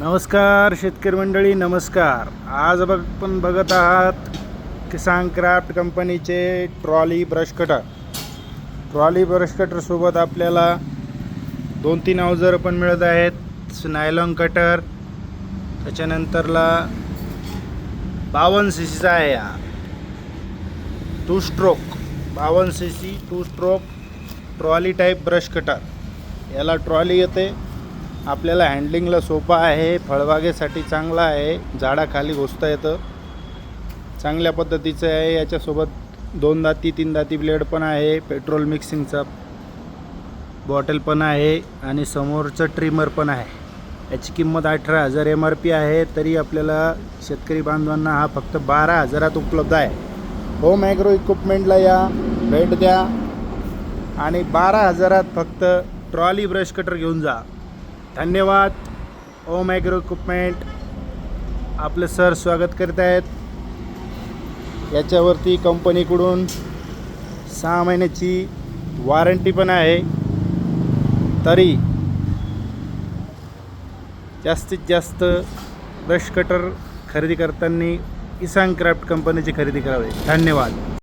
नमस्कार शेतकरी मंडळी नमस्कार. आज बघ पण बघत आहात किसान क्राफ्ट कंपनीचे trolley brush cutter. Trolley brush कटरसोबत आपल्याला दोन तीन अवजार पण मिळत आहेत. नायलॉन कटर त्याच्यानंतरला बावन्न सी सीचा आहे हा. टू स्ट्रोक बावन्न C C two stroke trolley type brush cutter. याला ट्रॉली येते. आपल्याला हँडलिंगला सोपा आहे फळबागेसाठी चांगला आहे झाडाखाली घुसता येतं. चांगल्या पद्धतीचं आहे याच्यासोबत दोन दाती तीन दाती ब्लेड पण आहे पेट्रोल मिक्सिंगचा बॉटल पण आहे आणि समोरचं ट्रिमर पण आहे. याची किंमत अठरा हजार एम आर पी आहे तरी आपल्याला शेतकरी बांधवांना हा फक्त बारा हजारात उपलब्ध आहे. होम ॲग्रो इक्विपमेंटला या भेट द्या आणि बारा हजारात फक्त ट्रॉली ब्रश कटर घेऊन जा. धन्यवाद. ओम ॲग्रो इक्विपमेंट आपलं सर स्वागत करत आहेत. याच्यावरती कंपनीकडून सहा महिन्याची वॉरंटी पण आहे. तरी जास्तीत जास्त ब्रश कटर खरेदी करताना किसान क्राफ्ट कंपनीची खरेदी करावी. धन्यवाद.